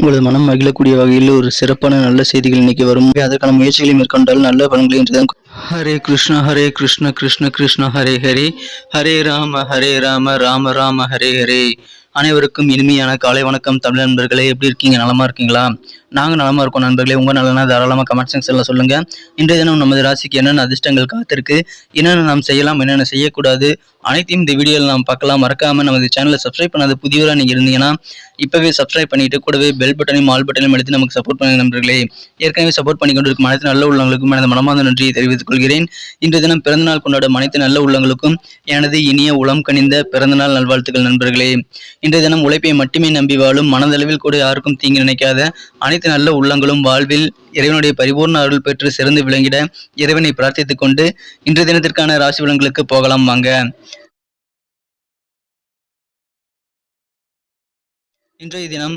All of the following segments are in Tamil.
உங்களது மனம் மகிழக்கூடிய வகையில் ஒரு சிறப்பான நல்ல செய்திகள் இன்னைக்கு வரும். அதற்கான முயற்சிகளை மேற்கொண்டால் நல்ல பலன்களை என்றுதான் ஹரே கிருஷ்ணா ஹரே கிருஷ்ண கிருஷ்ண கிருஷ்ண ஹரே ஹரே. ஹரே ராம ஹரே ராம ராம ராம ஹரே ஹரே. அனைவருக்கும் இனிமையான காலை வணக்கம் தமிழ் நண்பர்களே. எப்படி இருக்கீங்க? நலமா இருக்கீங்களா? நாங்க நலமா இருக்கோம் நண்பர்களே. உங்க நலனா தாராளமா கமெண்ட் செக்ஷனில் சொல்லுங்க. இன்றைய தினம் நமது ராசிக்கு என்னென்ன அதிர்ஷ்டங்கள் காத்திருக்கு? என்னென்ன நாம் செய்யலாம்? என்னென்ன செய்யக்கூடாது? அனைத்தையும் இந்த வீடியோவில் நாம் பார்க்கலாம். மறக்காமல் நமது சேனலை சப்ஸ்கிரைப் பண்ணாத புதியவராக நீங்கள் இருந்தீங்கன்னா இப்பவே சப்ஸ்கிரைப் பண்ணிட்டு கூடவே பெல் பட்டனையும் ஆல் பட்டனையும் எடுத்து நமக்கு சப்போர்ட் பண்ணுங்க நண்பர்களே. ஏற்கனவே சப்போர்ட் பண்ணி கொண்டிருக்கும் அனைத்து நல்ல உள்ளவங்களுக்கும் எனது மனமார்ந்த நன்றியை தெரிவித்துக் கொள்கிறேன். இன்று தினம் பிறந்தநாள் கொண்டாடும் அனைத்து நல்ல உள்ளங்களுக்கும் எனது இனிய உளம் கனிந்த பிறந்தநாள் நல்வாழ்த்துக்கள் நண்பர்களே. இன்றைய தினம் உழைப்பை மட்டுமே நம்பி வாழும் மனதளவில் கூட யாருக்கும் தீங்கு நினைக்காத அனைத்து நல்ல உள்ளங்களும் வாழ்வில் இறைவனுடைய பரிபூர்ண அருள் பெற்று சிறந்து விளங்கிட இறைவனை பிரார்த்தித்துக் கொண்டு இன்றைய தினத்திற்கான ராசி பலன்களுக்கு போகலாம் வாங்க. இன்றைய தினம்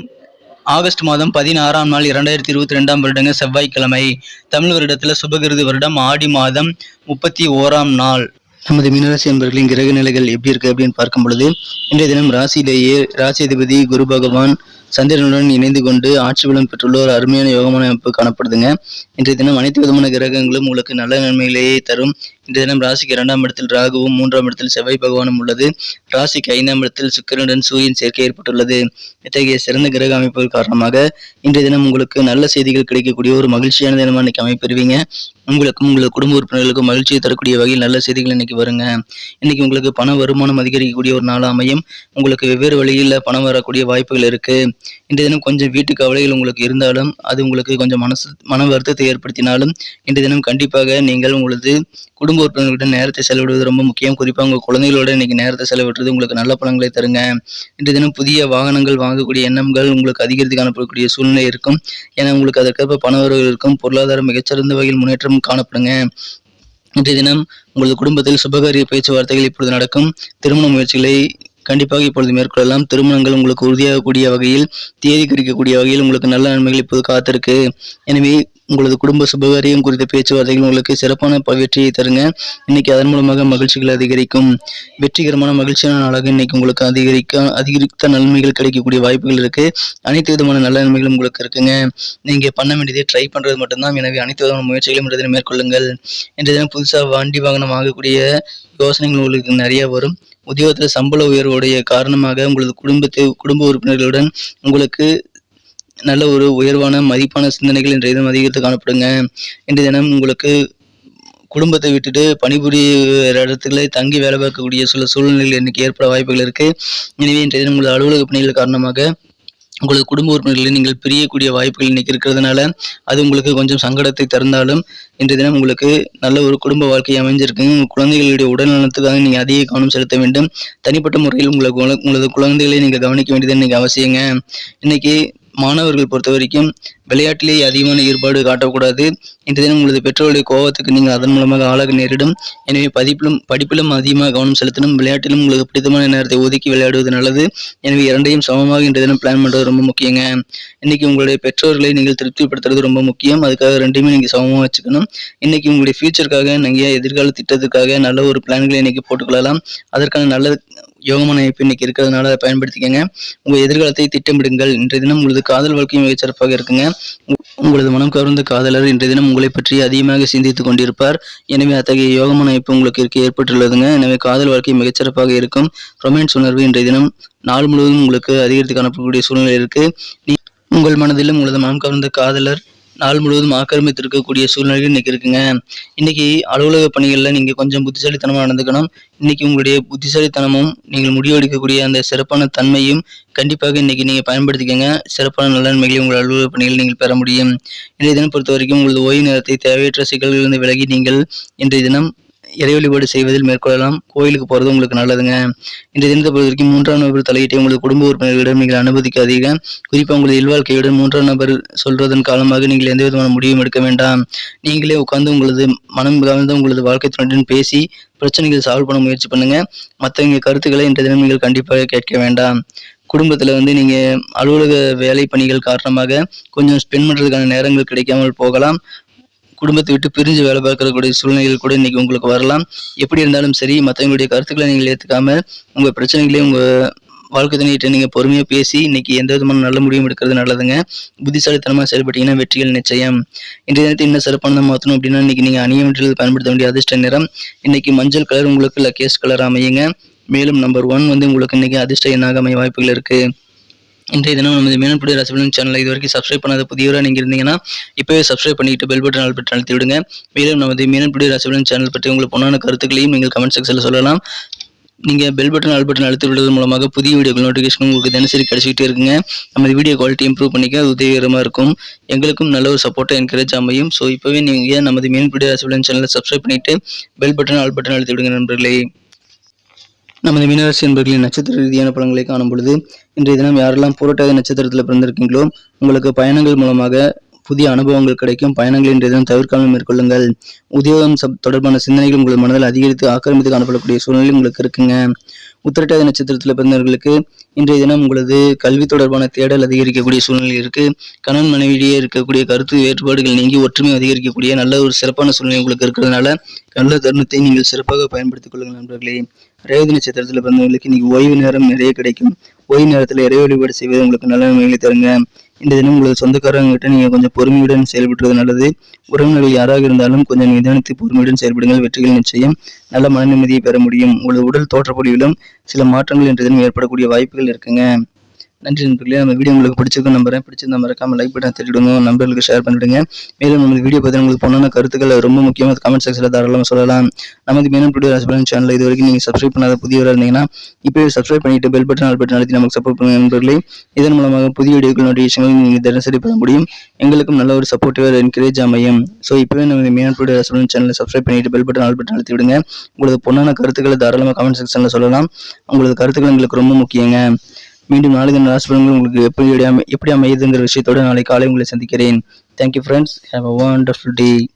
ஆகஸ்ட் மாதம் பதினாறாம் நாள் இரண்டாயிரத்தி இருபத்தி ரெண்டாம் வருடங்க செவ்வாய்க்கிழமை. தமிழ் வருடத்துல சுபகிருது வருடம் ஆடி மாதம் முப்பத்தி ஓராம் நாள். நமது மீனராசி என்பர்களின் கிரக நிலைகள் எப்படி இருக்கு அப்படின்னு பார்க்கும் பொழுது இன்றைய தினம் ராசியிலேயே ராசி அதிபதி குரு பகவான் சந்திரனுடன் இணைந்து கொண்டு ஆட்சி பலம் பெற்றுள்ள ஒரு அருமையான யோகமான அமைப்பு காணப்படுதுங்க. இன்றைய தினம் அனைத்து விதமான கிரகங்களும் உங்களுக்கு நல்ல நன்மைகளையே தரும். இந்த தினம் ராசிக்கு இரண்டாம் இடத்தில் ராகுவும் மூன்றாம் இடத்தில் செவ்வாய் பகவானும் உள்ளது. ராசிக்கு ஐந்தாம் இடத்தில் சுக்கிரனுடன் சூரியன் சேர்க்கை ஏற்பட்டுள்ளது. இத்தகைய சிறந்த கிரக அமைப்புகள் காரணமாக இன்றைய தினம் உங்களுக்கு நல்ல செய்திகள் கிடைக்கக்கூடிய ஒரு மகிழ்ச்சியான தினமாக இன்னைக்கு அமைப்பெறுவீங்க. உங்களுக்கும் உங்கள் குடும்ப உறுப்பினர்களுக்கும் மகிழ்ச்சியை தரக்கூடிய வகையில் நல்ல செய்திகள் இன்னைக்கு வருங்க. இன்னைக்கு உங்களுக்கு பண வருமானம் அதிகரிக்கக்கூடிய ஒரு நாள் அமையும். உங்களுக்கு வெவ்வேறு வழியில் பணம் வரக்கூடிய வாய்ப்புகள் இருக்கு. இன்றைய தினம் கொஞ்சம் வீட்டு கவலைகள் உங்களுக்கு இருந்தாலும் அது உங்களுக்கு கொஞ்சம் மனசு மன வருத்தத்தை ஏற்படுத்தினாலும் இன்றைய தினம் கண்டிப்பாக நீங்கள் உங்களது குடும்ப உறுப்பினர்களுடன் நேரத்தை செலவிடுவது ரொம்ப முக்கியம். குறிப்பாக உங்கள் குழந்தைகளோட இன்னைக்கு நேரத்தை செலவிடுறது உங்களுக்கு நல்ல பலன்களை தருங்க. இன்று தினம் புதிய வாகனங்கள் வாங்கக்கூடிய எண்ணங்கள் உங்களுக்கு அதிகரித்து காணப்படக்கூடிய சூழ்நிலை இருக்கும். ஏன்னா உங்களுக்கு அதற்கேற்ப பண வரவு இருக்கும். பொருளாதாரம் மிகச்சிறந்த வகையில் முன்னேற்றம் காணப்படுங்க. இன்றைய தினம் உங்களது குடும்பத்தில் சுபகாரிய பேச்சுவார்த்தைகள் இப்பொழுது நடக்கும். திருமண முயற்சிகளை கண்டிப்பாக இப்பொழுது மேற்கொள்ளலாம். திருமணங்கள் உங்களுக்கு உறுதியாகக்கூடிய வகையில் தேதி குறிக்கக்கூடிய வகையில் உங்களுக்கு நல்ல நன்மைகள் இப்போது காத்திருக்கு. எனவே உங்களது குடும்ப சுபகாரியம் குறித்த பேச்சுவார்த்தைகள் உங்களுக்கு சிறப்பான ப- வெற்றியை தருங்க. இன்னைக்கு அதன் மூலமாக மகிழ்ச்சிகள் அதிகரிக்கும். வெற்றிகரமான மகிழ்ச்சியான நாளாக இன்னைக்கு உங்களுக்கு அதிகரிக்க அதிகரித்த நன்மைகள் கிடைக்கக்கூடிய வாய்ப்புகள் இருக்கு. அனைத்து விதமான நல்ல நன்மைகளும் உங்களுக்கு இருக்குங்க. நீங்க பண்ண வேண்டியதை ட்ரை பண்றது மட்டும்தான். எனவே அனைத்து விதமான முயற்சிகளையும் இன்றைய தினம் மேற்கொள்ளுங்கள். இன்றைய தினம் புதுசாக வண்டி வாகனம் வாங்கக்கூடிய யோசனைகள் உங்களுக்கு நிறைய வரும். உத்தியோகத்தில் சம்பள உயர்வுடைய காரணமாக உங்களது குடும்பத்தை குடும்ப உறுப்பினர்களுடன் உங்களுக்கு நல்ல ஒரு உயர்வான மதிப்பான சிந்தனைகள் இன்றைய தினம் அதிகரித்து காணப்படுங்க. இன்றைய தினம் உங்களுக்கு குடும்பத்தை விட்டுட்டு பணிபுரிகிற இடத்துல தங்கி வேலை பார்க்கக்கூடிய சில சூழ்நிலைகள் இன்னைக்கு ஏற்பட வாய்ப்புகள் இருக்குது எனவே இன்றைய தினம் உங்களது அலுவலக பணிகள் காரணமாக உங்களது குடும்ப உறுப்பினர்களை நீங்கள் பிரியக்கூடிய வாய்ப்புகள் இன்னைக்கு இருக்கிறதுனால அது உங்களுக்கு கொஞ்சம் சங்கடத்தை தந்தாலும் இன்றைய தினம் உங்களுக்கு நல்ல ஒரு குடும்ப வாழ்க்கை அமைஞ்சிருக்குங்க குழந்தைகளுடைய உடல் நலத்துக்காக நீங்கள் அதிக கவனம் செலுத்த வேண்டும். தனிப்பட்ட முறையில் உங்களுக்கு குழ- உங்களது குழந்தைகளை நீங்கள் கவனிக்க வேண்டியது இன்னைக்கு அவசியங்க. இன்னைக்கு மாணவர்கள் பொறுத்த வரைக்கும் விளையாட்டிலேயே அதிகமான ஈடுபாடு காட்டக்கூடாது. இன்று தினம் உங்களது பெற்றோருடைய கோபத்துக்கு நீங்கள் அதன் மூலமாக ஆளாக நேரிடும். எனவே பதிப்பிலும் படிப்பிலும் அதிகமாக கவனம் செலுத்தணும். விளையாட்டிலும் உங்களுக்கு பிடித்தமான நேரத்தை ஒதுக்கி விளையாடுவது நல்லது. எனவே இரண்டையும் சமமாக இன்று தினம் பிளான் பண்ணுறது ரொம்ப முக்கியங்க. இன்னைக்கு உங்களுடைய பெற்றோர்களை நீங்கள் திருப்திப்படுத்துறது ரொம்ப முக்கியம். அதுக்காக ரெண்டுமே நீங்கள் சமமாக வச்சுக்கணும். இன்னைக்கு உங்களுடைய ஃபியூச்சருக்காக நீங்கள் எதிர்கால திட்டத்துக்காக நல்ல ஒரு பிளான்களை இன்னைக்கு போட்டுக்கொள்ளலாம். அதற்கான நல்ல யோகமான அமைப்பு இன்னைக்கு இருக்கிறதுனால அதை பயன்படுத்திக்கங்க. உங்கள் எதிர்காலத்தை திட்டமிடுங்கள். இன்றைய தினம் உங்களது காதல் வாழ்க்கையும் மிகச் சிறப்பாக இருக்குங்க. உ- உங்களது மனம் கவர்ந்த காதலர் இன்றைய தினம் உங்களை பற்றி அதிகமாக சிந்தித்துக் கொண்டிருப்பார். எனவே அத்தகைய யோகமான அமைப்பு உங்களுக்கு இருக்க ஏற்பட்டுள்ளதுங்க. எனவே காதல் வாழ்க்கை மிகச்சிறப்பாக இருக்கும். ரொமான்ஸ் உணர்வு இன்றைய தினம் நாள் முழுவதும் உங்களுக்கு அதிகரித்து காணப்படக்கூடிய சூழ்நிலை இருக்கு. நீ- உங்கள் மனதிலும் உங்களது மனம் கவர்ந்த காதலர் நாள் முழுவதும் ஆக்கிரமித்திருக்கக்கூடிய சூழ்நிலை இன்னைக்கு இருக்குங்க. இன்னைக்கு அலுவலக பணிகளில் நீங்கள் கொஞ்சம் புத்திசாலித்தனமாக நடந்துக்கணும். இன்னைக்கு உங்களுடைய புத்திசாலித்தனமும் நீங்கள் முடிவெடுக்கக்கூடிய அந்த சிறப்பான தன்மையும் கண்டிப்பாக இன்னைக்கு நீங்கள் பயன்படுத்திக்கங்க. சிறப்பான நலன்மைகளை உங்கள் அலுவலக பணிகள் நீங்கள் பெற முடியும். இன்றைய தினம் பொறுத்த வரைக்கும் உங்களது ஓய்வு நேரத்தை தேவையற்ற சிக்கல்களிலிருந்து விலகி நீங்கள் இன்றைய தினம் இறை வழிபாடு செய்வதில் மேற்கொள்ளலாம். கோயிலுக்கு போகிறது உங்களுக்கு நல்லதுங்க. இன்றைய தினத்தை பொறுத்த வரைக்கும் மூன்றாம் நபர் தலையிட்டு உங்களது குடும்ப உறுப்பினர்களிடம் நீங்கள் அனுமதிக்காதீங்க. குறிப்பாக உங்களது இல்வாழ்க்கையுடன் மூன்றாம் நபர் சொல்றதன் காலமாக நீங்கள் எந்த விதமான முடிவும் எடுக்க வேண்டாம். நீங்களே உட்கார்ந்து உங்களது மனம் கவர்ந்து உங்களது வாழ்க்கை துணையுடன் பேசி பிரச்சனைகளை சால்வ் பண்ண முயற்சி பண்ணுங்க. மற்றவங்க கருத்துக்களை இன்றைய தினம் நீங்கள் கண்டிப்பாக கேட்க வேண்டாம். குடும்பத்தில் வந்து நீங்கள் அலுவலக வேலை பணிகள் காரணமாக கொஞ்சம் ஸ்பெண்ட் பண்ணுறதுக்கான நேரங்கள் கிடைக்காமல் போகலாம். குடும்பத்தை விட்டு பிரிஞ்சு வேலை பார்க்கக்கூடிய சூழ்நிலைகள் கூட இன்னைக்கு உங்களுக்கு வரலாம். எப்படி இருந்தாலும் சரி மற்றவங்களுடைய கருத்துக்களை நீங்கள் ஏற்றுக்காம உங்கள் பிரச்சனைகளையும் உங்கள் வாழ்க்கை துணையிட்ட நீங்கள் பொறுமையாக பேசி இன்னைக்கு எந்த விதமான நல்ல முடிவும் எடுக்கிறது நல்லதுங்க. புத்திசாலித்தனமாக செயல்பட்டீங்கன்னா வெற்றிகள் நிச்சயம். இன்றைய தினத்தை இன்னும் சிறப்பானதாக மாற்றணும் அப்படின்னா இன்னைக்கு நீங்கள் அணிய வேண்டியது பயன்படுத்த வேண்டிய அதிர்ஷ்ட நிறம். இன்னைக்கு மஞ்சள் கலர் உங்களுக்கு லக்கேஸ் கலர் அமையுங்க. மேலும் நம்பர் ஒன் வந்து உங்களுக்கு இன்னைக்கு அதிர்ஷ்ட எண்ணாக அமைய வாய்ப்புகள் இருக்குது இன்றைய தினம் நமது மீனன்புடைய ரசபலன் சேனலை இது வரைக்கும் சப்ஸ்கிரைப் பண்ணாத புதியவராக நீங்கள் இருந்தீங்கன்னா இப்போவே சப்ஸ்கிரைப் பண்ணிட்டு பெல் பட்டன் ஆல் பட்டன் அழுத்தி விடுங்க. மேலும் நமது மீனன்புடைய ரசபலன் சேனல் பற்றி உங்களுக்கு பொண்ணான கருத்துக்களையும் நீங்கள் கமெண்ட் செக்ஷனில் சொல்லலாம். நீங்கள் பெல் பட்டன் ஆல் பட்டன் அழுத்தி விடுவதன் மூலமாக புதிய வீடியோக்கள் நோட்டிஃபிகேஷன் உங்களுக்கு தினசரி கிடச்சிக்கிட்டே இருக்குங்க. நமது வீடியோ குவாலிட்டி இம்ப்ரூவ் பண்ணிக்க அது உதவிகரமாக இருக்கும். எங்களுக்கும் நல்ல ஒரு சப்போர்ட்டை என்கரேஜ் அமையும். ஸோ இப்போவே நீங்கள் நமது மீன்பிடி ரசபலன் சேனலை சப்ஸ்கிரைப் பண்ணிட்டு பெல் பட்டன் ஆல் பட்டன் அழுத்தி விடுங்க நண்பர்களே. நமது மீனராசி என்பர்களின் நட்சத்திர ரீதியான பலன்களை காணும் பொழுது இன்றைய தினம் யாரெல்லாம் புரட்டாதி நட்சத்திரத்தில் பிறந்திருக்கீங்களோ உங்களுக்கு பயணங்கள் மூலமாக புதிய அனுபவங்கள் கிடைக்கும். பயணங்கள் இன்றைய தினம் தவிர்க்காமல் மேற்கொள்ளுங்கள். உத்தியோகம் தொடர்பான சிந்தனைகள் உங்கள் மனதில் அதிகரித்து ஆக்கிரமித்து காணப்படக்கூடிய சூழ்நிலை உங்களுக்கு இருக்குங்க. உத்திரட்டாதி நட்சத்திரத்தில் பிறந்தவர்களுக்கு இன்றைய தினம் உங்களது கல்வி தொடர்பான தேடல் அதிகரிக்கக்கூடிய சூழ்நிலை இருக்கு. கணவன் மனைவியிடையே இருக்கக்கூடிய கருத்து வேறுபாடுகள் நீங்கி ஒற்றுமை அதிகரிக்கக்கூடிய நல்ல ஒரு சிறப்பான சூழ்நிலை உங்களுக்கு இருக்கிறதுனால நல்ல தருணத்தை நீங்கள் சிறப்பாக பயன்படுத்திக் கொள்ளுங்கள் நண்பர்களே. ரேவதி நட்சத்திரத்தில் பிறந்தவங்களுக்கு இன்னைக்கு ஓய்வு நேரம் நிறைய கிடைக்கும். ஓய்வு நேரத்தில் இறை வழிபாடு செய்வது உங்களுக்கு நல்ல நன்மைகளை தருங்க. இந்த தினம் உங்களது சொந்தக்காரங்கிட்ட நீங்கள் கொஞ்சம் பொறுமையுடன் செயல்படுறது நல்லது. உறவினர்கள் யாராக இருந்தாலும் கொஞ்சம் நிதானித்து பொறுமையுடன் செயல்படுங்கள். வெற்றிகள் நிச்சயம். நல்ல மன நிம்மதியை பெற முடியும். உங்களது உடல் தோற்றப்பொழிவிலும் சில மாற்றங்கள் இன்றைய தினம் ஏற்படக்கூடிய வாய்ப்புகள் இருக்குங்க. நன்றி நண்பர்களே. நம்ம வீடியோ உங்களுக்கு பிடிச்சிருக்கும் நம்புறேன். பிடிச்சிருந்தா மறக்காம லைக் பட்டன் தட்டிடுங்க. நம்பர்களுக்கு ஷேர் பண்ணிவிடுங்க மேலும் நம்ம வீடியோ பற்றி உங்களுக்கு பொண்ணான கருத்துக்கள் ரொம்ப முக்கியமாக கமெண்ட் செக்ஷனில் தாராளமாக சொல்லலாம். நமது மீனம் டுடே ஹஸ்பண்ட் சேனல் இது வரைக்கும் நீங்கள் சப்ஸ்கிரைப் பண்ணாத புதியவராக இருந்தீங்கன்னா இப்போ சப்ஸ்கிரைப் பண்ணிட்டு பெல் பட்டன் ஆல் பட்டன் அழுத்தி நமக்கு சப்போர்ட் பண்ணுங்க நண்பர்களே. இதன் மூலமாக புதிய வீடியோக்கள் நோட்டிஃபிகேஷன்கள் நீங்கள் தினசரி பெற முடியும். எங்களுக்கும் நல்ல ஒரு சப்போர்ட்டிவாக என்கரேஜ் அமையும். ஸோ இப்போவே நம்ம மீனம் டுடே ஹஸ்பண்ட் சேனலை சப்ஸ்கிரைப் பண்ணிட்டு பெல் பட்டன் ஆல் பட்டன் அழுத்தி விடுங்க. உங்களது பொண்ணான கருத்துக்களை தாராளமாக கமெண்ட் செக்ஷனில் சொல்லலாம். உங்களது கருத்துக்கள் எங்களுக்கு ரொம்ப முக்கியங்க. மீண்டும் நாளைக்கு ராசி பலன்கள் உங்களுக்கு எப்படி எப்படி அமையுதுங்கிற விஷயத்தோட நாளை காலை உங்களை சந்திக்கிறேன். Thank you friends have a wonderful day